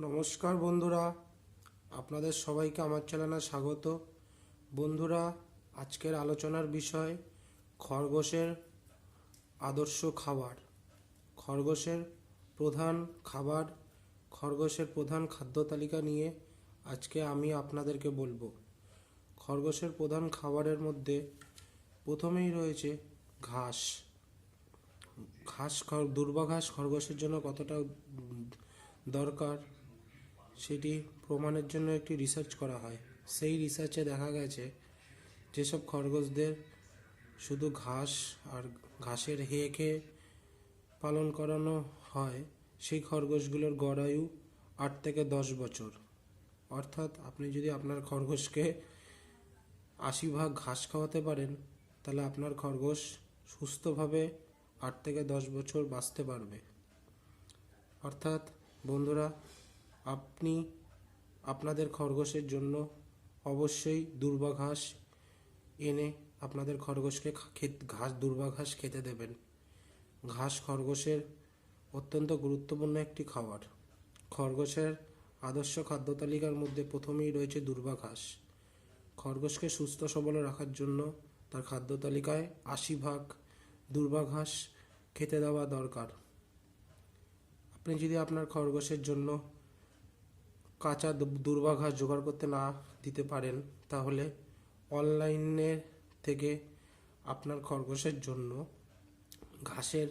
নমস্কার বন্ধুরা, আপনাদের সবাইকে আমার চ্যানেলে স্বাগত। বন্ধুরা, আজকের আলোচনার বিষয় খরগোশের আদর্শ খাবার। খরগোশের প্রধান খাবার, খরগোশের প্রধান খাদ্য তালিকা নিয়ে আজকে আমি আপনাদেরকে বলব। খরগোশের প্রধান খাবারের মধ্যে প্রথমেই রয়েছে ঘাস। ঘাস দুর্বা ঘাস খরগোশের জন্য কতটা দরকার? সেটি প্রমাণের জন্য একটি রিসার্চ করা হয়। সেই রিসার্চে দেখা গেছে, যেসব খরগোশদের শুধু ঘাস আর ঘাসের হেয়ে খেয়ে পালন করানো হয়, সেই খরগোশগুলোর গড় আয়ু আট থেকে দশ বছর। অর্থাৎ আপনি যদি আপনার খরগোশকে আশি ভাগ ঘাস খাওয়াতে পারেন, তাহলে আপনার খরগোশ সুস্থভাবে আট থেকে দশ বছর বাঁচতে পারবে। অর্থাৎ বন্ধুরা আপনি আপনাদের খরগোশের জন্য অবশ্যই দুর্বা ঘাস এনে আপনাদের খরগোশকে ঘাস দুর্বা ঘাস খেতে দেবেন। ঘাস খরগোশের অত্যন্ত গুরুত্বপূর্ণ একটি খাবার। খরগোশের আদর্শ খাদ্য তালিকার মধ্যে প্রথমেই রয়েছে দুর্বা ঘাস খরগোশকে সুস্থ সবল রাখার জন্য তার খাদ্য তালিকায় আশি ভাগ দুর্বা ঘাস খেতে দেওয়া দরকার। আপনি যদি আপনার খরগোশের জন্য কাঁচা দু- দুর্বা ঘাস জোগাড় করতে না দিতে পারেন, তাহলে অনলাইনের থেকে আপনার খরগোশের জন্য ঘাসের,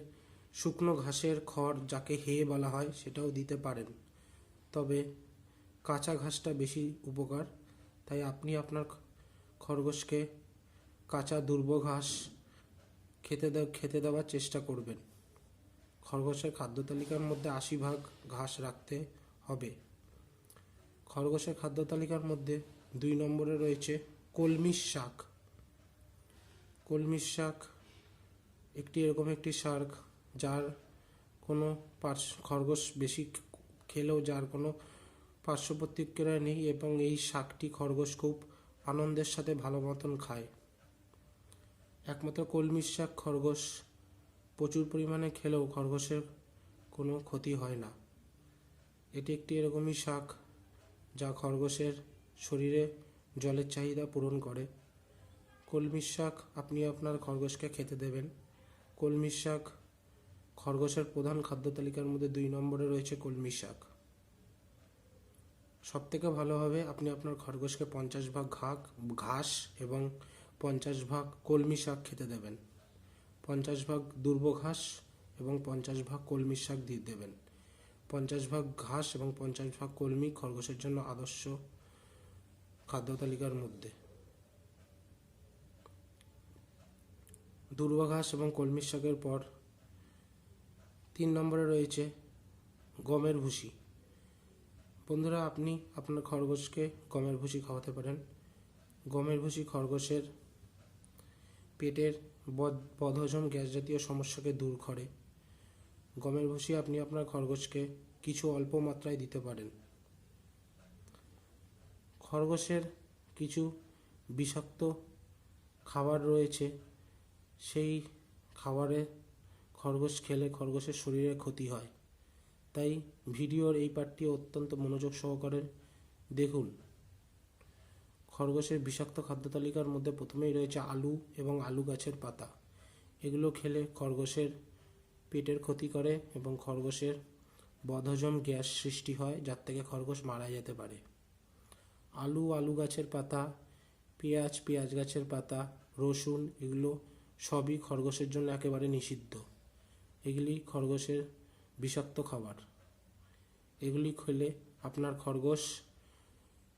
শুকনো ঘাসের খড় যাকে হেয়ে বলা হয় সেটাও দিতে পারেন। তবে কাঁচা ঘাসটা বেশি উপকার, তাই আপনি আপনার খরগোশকে কাঁচা দুর্ব ঘাস খেতে খেতে দেওয়ার চেষ্টা করবেন। খরগোশের খাদ্য তালিকার মধ্যে আশি ভাগ ঘাস রাখতে হবে। খরগোশের খাদ্য তালিকার মধ্যে দুই নম্বরে রয়েছে কলমির শাক। কলমির শাক একটি এরকম একটি শাক যার কোনো পার্শ্ব খরগোশ বেশি খেলেও যার কোনো পার্শ্ব প্রতিক্রিয়া নেই এবং এই শাকটি খরগোশ খুব আনন্দের সাথে ভালো মতন খায়। একমাত্র কলমির শাক খরগোশ প্রচুর পরিমাণে খেলেও খরগোশের কোনো ক্ষতি হয় না। এটি একটি এরকমই শাক যা খরগোশের শরীরে জলের চাহিদা পূরণ করে। কলমির শাক আপনি আপনার খরগোশকে খেতে দেবেন। কলমির শাক খরগোশের প্রধান খাদ্য তালিকার মধ্যে দুই নম্বরে রয়েছে কলমি শাক। সব থেকে ভালো হবে আপনি আপনার খরগোশকে পঞ্চাশ ভাগ ঘাক, ঘাস এবং পঞ্চাশ ভাগ কলমি শাক খেতে দেবেন। পঞ্চাশ ভাগ দুর্ব ঘাস এবং পঞ্চাশ ভাগ কলমির শাক দিয়ে দেবেন। পঞ্চাশ ভাগ ঘাস এবং পঞ্চাশ ভাগ কলমি খরগোশের জন্য আদর্শ খাদ্য তালিকার মধ্যে। দুর্বা ঘাস এবং কলমির শাকের পর তিন নম্বরে রয়েছে গমের ভুসি। বন্ধুরা, আপনি আপনার খরগোশকে গমের ভুসি খাওয়াতে পারেন। গমের ভুসি খরগোশের পেটের বদ- বদহজম গ্যাস জাতীয় সমস্যাকে দূর করে। গমের ভুসি আপনি আপনার খরগোশকে কিছু অল্প মাত্রায় দিতে পারেন। খরগোশের কিছু বিষাক্ত খাবার রয়েছে। সেই খাবারে খরগোশ খেলে খরগোশের শরীরে ক্ষতি হয়। তাই ভিডিওর এই পার্টটি অত্যন্ত মনোযোগ সহকারে দেখুন। খরগোশের বিষাক্ত খাদ্য তালিকার মধ্যে প্রথমেই রয়েছে আলু এবং আলু গাছের পাতা। এগুলো খেলে খরগোশের পেটের ক্ষতি করে এবং খরগোশের বদহজম গ্যাস সৃষ্টি হয়, যার থেকে খরগোশ মারা যেতে পারে। আলু আলু গাছের পাতা, পেঁয়াজ পেঁয়াজ গাছের পাতা, রসুন এগুলো সবই খরগোশের জন্য একেবারে নিষিদ্ধ। এগুলি খরগোশের বিষাক্ত খাবার। এগুলি খেলে আপনার খরগোশ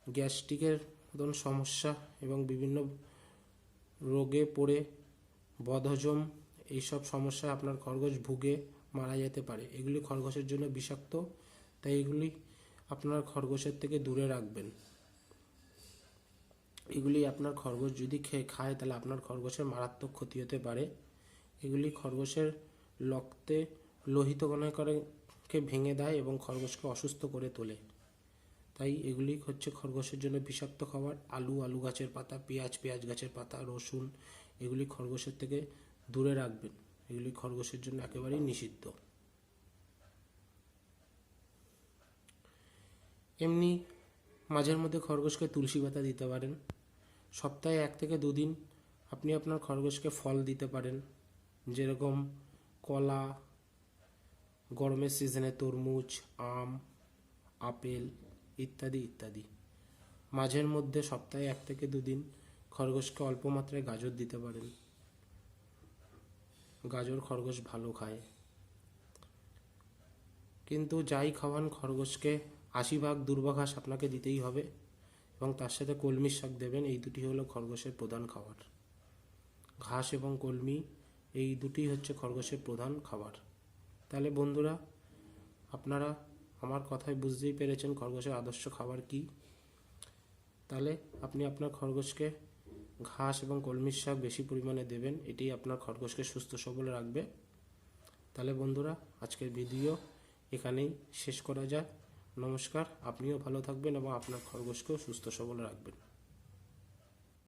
গ্যাস্ট্রিকের মতন সমস্যা এবং বিভিন্ন রোগে পড়ে বদহজম এইসব সমস্যায় আপনার খরগোশ ভুগে মারা যেতে পারে। এগুলি খরগোশের জন্য বিষাক্ত, তাই এগুলি আপনার খরগোশের থেকে দূরে রাখবেন। এগুলি আপনার খরগোশ যদি খেয়ে খায়, তাহলে আপনার খরগোশের মারাত্মক ক্ষতি হতে পারে। এগুলি খরগোশের রক্তে লোহিত কণাকে ভেঙে দেয় এবং খরগোশকে অসুস্থ করে তোলে। তাই এগুলি হচ্ছে খরগোশের জন্য বিষাক্ত খাবার। আলু আলু গাছের পাতা, পেঁয়াজ পেঁয়াজ গাছের পাতা, রসুন, এগুলি খরগোশের থেকে দূরে রাখবেন। এগুলি খরগোশের জন্য একেবারেই নিষিদ্ধ। এমনি মাঝের মধ্যে খরগোশকে তুলসী পাতা দিতে পারেন। সপ্তাহে এক থেকে দুদিন আপনি আপনার খরগোশকে ফল দিতে পারেন। যেরকম কলা, গরমের সিজনে তরমুজ, আম, আপেল ইত্যাদি ইত্যাদি। মাঝের মধ্যে সপ্তাহে এক থেকে দুদিন খরগোশকে অল্প মাত্রায় গাজর দিতে পারেন। গাজর, খরগোশ ভালো খায়। কিন্তু যাই খাওয়ান খরগোশকে, আশি ভাগ দুর্বাঘাস আপনাকে দিতেই হবে এবং তার সাথে কলমির শাক দেবেন, এই দুটি হলো খরগোশের প্রধান খাবার। ঘাস এবং কলমি, এই দুটি হচ্ছে খরগোশের প্রধান খাবার। তাহলে বন্ধুরা, আপনারা আমার কথায় বুঝতেই পেরেছেন খরগোশের আদর্শ খাবার কি। তাহলে আপনি আপনার খরগোশকে ঘাস এবং কলমির শাক বেশি পরিমাণে দেবেন, এটি আপনার খরগোশকে সুস্থ সবল রাখবে। তাহলে বন্ধুরা, আজকের ভিডিও এখানেই শেষ করা যায় নমস্কার, আপনিও ভালো থাকবেন এবং আপনার খরগোশকেও সুস্থ সবল রাখবেন।